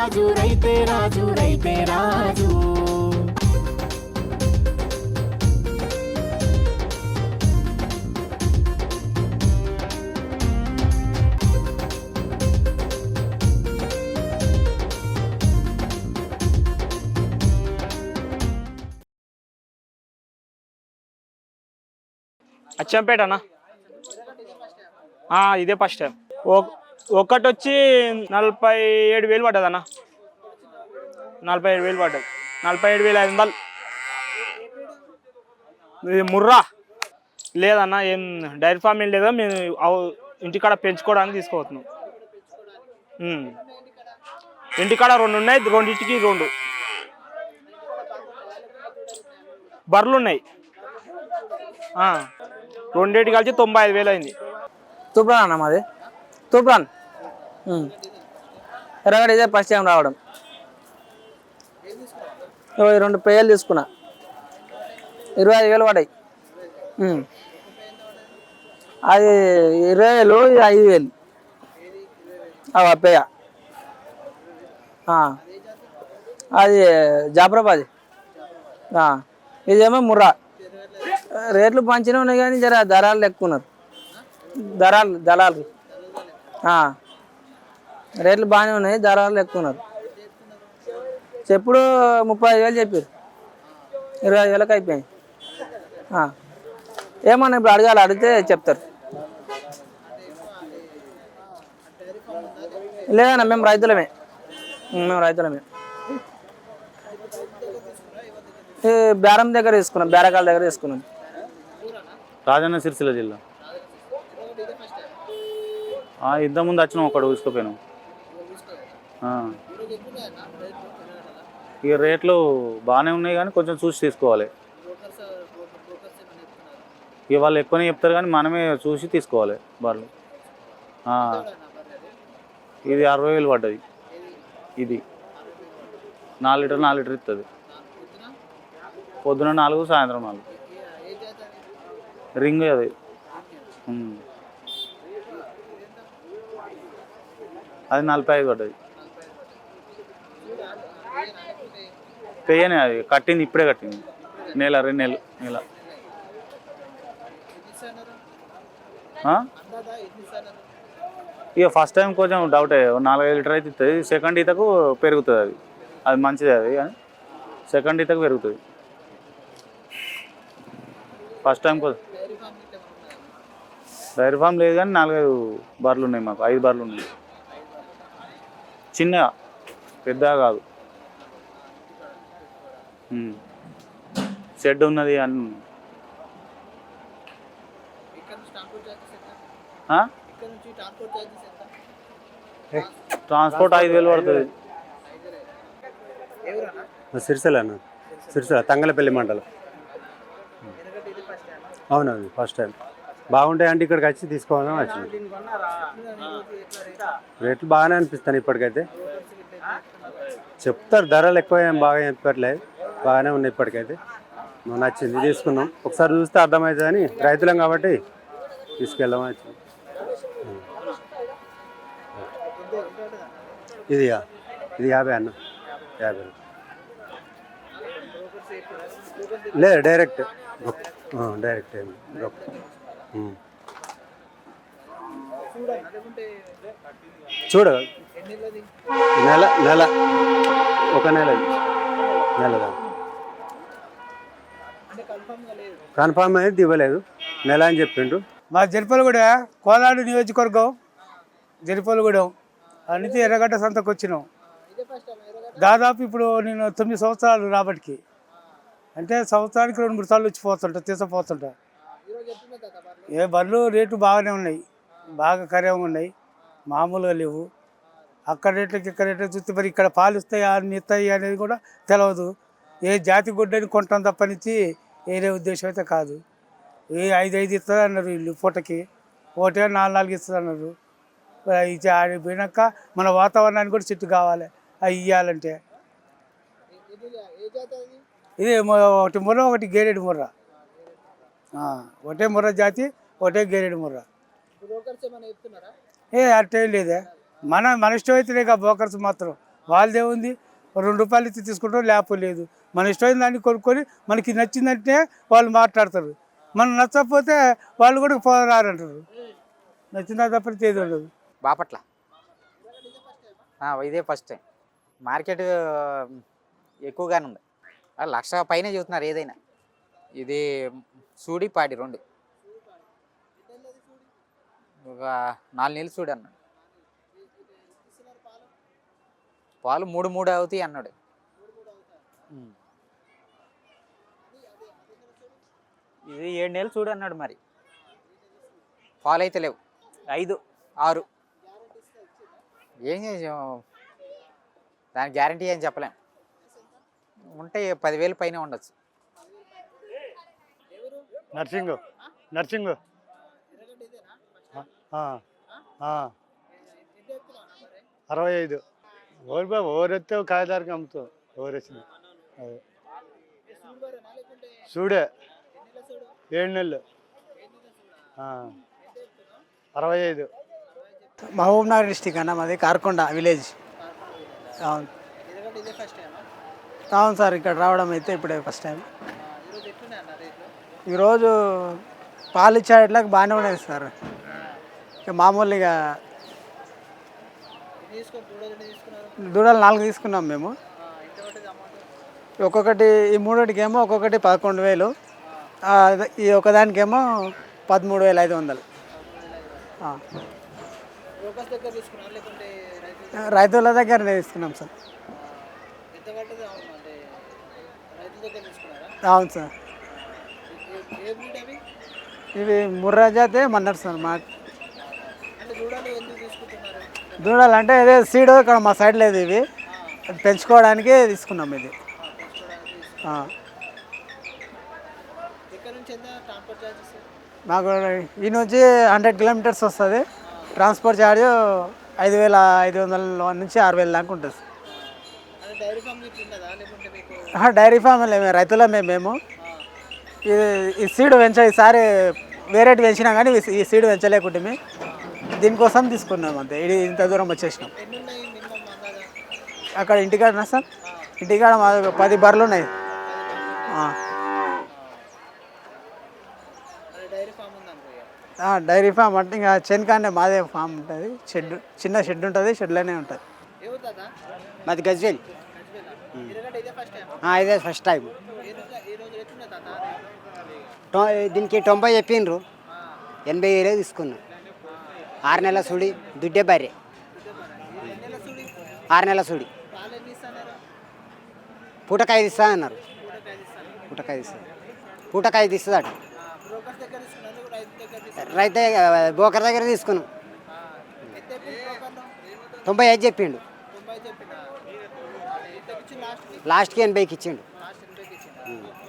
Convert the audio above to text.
రాజు రైతే రాజు. రైతే రాజు అచ్చంపేట అన్న? ఇదే ఫస్ట్ టైం ఓ ఒకటి వచ్చి నలభై ఏడు వేలు పడ్డది అన్న నలభై ఏడు వేలు పడ్డది. నలభై ఏడు వేల ఐదు వందలు. ఇది ముర్రా. లేదన్న ఏం డైరీ ఫామ్ ఏం లేదా మేము ఇంటికాడ పెంచుకోవడానికి తీసుకోవచ్చున్నాం ఇంటికాడ రెండు ఉన్నాయి రెండింటికి రెండు. బర్రెలు ఉన్నాయి ఆ. రెండింటి కలిసి తొంభై ఐదు వేలు అయింది. తూప్రాన్ అన్న మాది. తూప్రాన్ ఎర్రగడ్డ ఇదే ఫస్ట్ టైం రావడం. ఓ, ఈ రెండు పేయలు తీసుకున్నా. ఇరవై ఐదు వేలు పడ్డాయి. అది ఇరవై వేలు ఐదు వేలు. అవ పేయ. అది జాఫరాబాద్. ఇదేమో ముర్రా. రేట్లు మంచిగా ఉన్నాయి కానీ జర దళాలు ఎక్కువ ఉన్నారు. ధరలు దళాలు. రేట్లు బాగానే ఉన్నాయి ధరలు ఎక్కువ ఉన్నారు. చెప్పుడు ముప్పై ఐదు వేలు చెప్పారు. ఇరవై ఐదు వేలకు అయిపోయాయి ఏమన్నా ఇప్పుడు అడగాలి అడిగితే చెప్తారు. లేదన్నా మేము రైతులమే. మేము రైతులమే. ఈ బేరం దగ్గర తీసుకున్నాం బేరకాల దగ్గర తీసుకున్నాం. రాజన్న సిరిసిల్ల జిల్లా. ఆ, ఇంతకుముందు వచ్చినాం ఒకడు తీసుకుపోయినాం. ఇక రేట్లు బాగానే ఉన్నాయి కానీ కొంచెం చూసి తీసుకోవాలి. ఇక వాళ్ళు ఎక్కువనే చెప్తారు కానీ మనమే చూసి తీసుకోవాలి బర్రెలు ఇది అరవై వేలు పడ్డది. ఇది. నాలుగు లీటర్ నాలుగు లీటర్ ఇస్తుంది పొద్దున నాలుగు సాయంత్రం నాలుగు. రింగ్ అది. అది నలభై ఐదు పడ్డది. పెయ్యనే అది. కట్టింది ఇప్పుడే కట్టింది. నెల రెండు నెలలు నెల. ఇక ఫస్ట్ టైం కొంచెం డౌట్ నాలుగైదు లీటర్ అయితే ఇస్తుంది సెకండ్ ఈతకు పెరుగుతుంది అది. అది మంచిది అది. సెకండ్ ఈతకు పెరుగుతుంది. ఫస్ట్ టైం కోసం డైరీ ఫామ్ లేదు కానీ నాలుగైదు బర్రెలు ఉన్నాయి మాకు. ఐదు బర్రెలు ఉన్నాయి. చిన్నగా పెద్దగా కాదు. షెడ్ ఉన్నది. ఆ? ట్రాన్స్పోర్ట్ ఐదు వేలు పడుతుంది. సిరిసిల్ల అన్న. సిరిసిల్ల తంగలపల్లి మండలం. అవునవును ఫస్ట్ టైం బాగుంటాయి అంటే ఇక్కడికి వచ్చి తీసుకోవాలని వచ్చింది రేట్లు బాగానే అనిపిస్తాను ఇప్పటికైతే. చెప్తారు ధరలు ఎక్కువ ఏం బాగా చెప్పట్లేదు. బాగానే ఉన్నాయి ఇప్పటికైతే. నచ్చింది తీసుకున్నాం ఒకసారి చూస్తే అర్థమవుతుంది అని రైతులం కాబట్టి తీసుకెళ్దామని వచ్చింది. ఇది ఇది యాభై అన్న. యాభై లేదు డైరెక్ట్. డైరెక్ట్ ఏమి. చూడ. నెల నెల. ఒక నెల. నెల కన్ఫామ్ అనేది ఇవ్వలేదు. నెల అని చెప్పిండు. మా జరిపలగూడ కోలాడు నియోజకవర్గం జరిపలగూడెం అన్నిటి ఎర్రగడ్డ సంతకు వచ్చినాం. దాదాపు ఇప్పుడు నేను తొమ్మిది సంవత్సరాలు రాబట్టికి. అంటే సంవత్సరానికి రెండు మూడు సార్లు వచ్చి పోతుంటా తీసుకుపోతుంటా ఏ బర్రెలు రేటు బాగానే ఉన్నాయి. బాగా ఖరీగా ఉన్నాయి. మామూలుగా లేవు. అక్కడ రేట్లకి ఇక్కడ రేట్లకి చూస్తే మరి ఇక్కడ పాలు ఇస్తాయా అన్ని ఇస్తాయి అనేది కూడా తెలియదు ఏ జాతి గుడ్డని కొంటాం తప్పనిచ్చి వేరే ఉద్దేశం అయితే కాదు. ఏ ఐదు ఐదు ఇస్తుంది అన్నారు వీళ్ళు పూటకి. ఒకటే నాలుగు నాలుగు ఇస్తుంది అన్నారు. ఇది ఆడి పోయినాక మన వాతావరణానికి కూడా చెట్టు కావాలి. అవి ఇవ్వాలంటే ఇది ఒకటి ముర్ర ఒకటి గేరెడు ముర్ర ఒకటే ముర్ర జాతి ఒకటే గేరెడు ముర్ర ఏ అట్టే లేదే. మన మన ఇష్టం అయితేనే ఇక బోకర్స్ మాత్రం. వాళ్ళదే ఉంది. రెండు రూపాయలు ఇచ్చి తీసుకుంటాం లేపలేదు మన ఇష్టమైన దాన్ని కొనుక్కొని మనకి నచ్చిందంటే వాళ్ళు మాట్లాడతారు. మనం నచ్చకపోతే వాళ్ళు కూడా పోరారంటారు. నచ్చిందా తప్ప ఏది ఉండదు. బాపట్ల. ఇదే ఫస్ట్ టైం మార్కెట్ ఎక్కువగానే ఉంది. లక్ష పైన చెబుతున్నారు ఏదైనా. ఇది సూడి పాడి రెండు. ఒక నాలుగు నెలలు చూడు అన్నాడు. పాలు మూడు మూడు అవుతాయి అన్నాడు. ఇది ఏడు నెలలు చూడు అన్నాడు మరి. పాలు అయితే లేవు. ఐదు. ఆరు. ఏం చేసాం దాని గ్యారంటీ ఏం చెప్పలేం. ఉంటే పదివేలు పైన ఉండొచ్చు. నర్సింగ్. నర్సింగ్. అరవై ఐదు. ఓరి బాబు ఓరెత్తే కాయదారికి అమ్ముతాం అదే. చూడే ఏడు నెలలు. అరవై ఐదు. మహబూబ్నగర్ డిస్టిక్ అన్న మాది కార్కొండ విలేజ్. అవును. అవును సార్ ఇక్కడ రావడం అయితే ఇప్పుడే ఫస్ట్ టైం. ఈరోజు పాలు ఇచ్చేట్లకు బాగానే ఉండేది సార్. ఇక మామూలుగా దూడలు నాలుగు తీసుకున్నాం మేము. ఒక్కొక్కటి ఈ మూడోటికి ఏమో ఒక్కొక్కటి పదకొండు వేలు. ఈ ఒకదానికేమో పదమూడు వేల ఐదు వందలు. రైతుల దగ్గరనే తీసుకున్నాం సార్. అవును సార్. ఇవి ముర్రా జాతే మన్నారు సార్ మా దూడలు అంటే ఇదే సీడ్ ఇక్కడ మా సైడ్ లేదు ఇవి. పెంచుకోవడానికి తీసుకున్నాం ఇది. మాకు ఈ నుంచి హండ్రెడ్ కిలోమీటర్స్ వస్తుంది. ట్రాన్స్పోర్ట్ ఛార్జ్ ఐదు వేల ఐదు వందల నుంచి ఆరు వేల దాకా ఉంటుంది డైరీ ఫామ్ లేము రైతులమే మేము. ఇది ఈ సీడ్ పెంచ ఈసారి వేరేటి పెంచినా కానీ ఈ- సీడ్ పెంచలేకుంటే దీనికోసం తీసుకున్నాం అంతే. ఇది ఇంత దూరం వచ్చేసినాం. అక్కడ ఇంటికాడనా సార్ ఇంటికాడ మా పది బర్రెలు ఉన్నాయి. డైరీ ఫామ్ అంటే ఇంకా చెనకానే మాదే ఫామ్ ఉంటుంది. షెడ్ చిన్న షెడ్ ఉంటుంది షెడ్లోనే ఉంటుంది. మాది గజ్వేల్. ఇదే ఫస్ట్ టైం దీనికి తొంభై చెప్పిండ్రు ఎనభై వేలే తీసుకున్నా. ఆరు నెలల సుడి దుడ్డే భార్య ఆరు నెలల సుడి. పూటకాయ తీస్తా అన్నారు. పూటకాయ తీస్తా. పూటకాయ తీస్తుంది అటు రైతే బోకర్ దగ్గర తీసుకున్నాం. తొంభై ఐదు చెప్పిండు? లాస్ట్కి ఎనభైకి ఇచ్చిండు.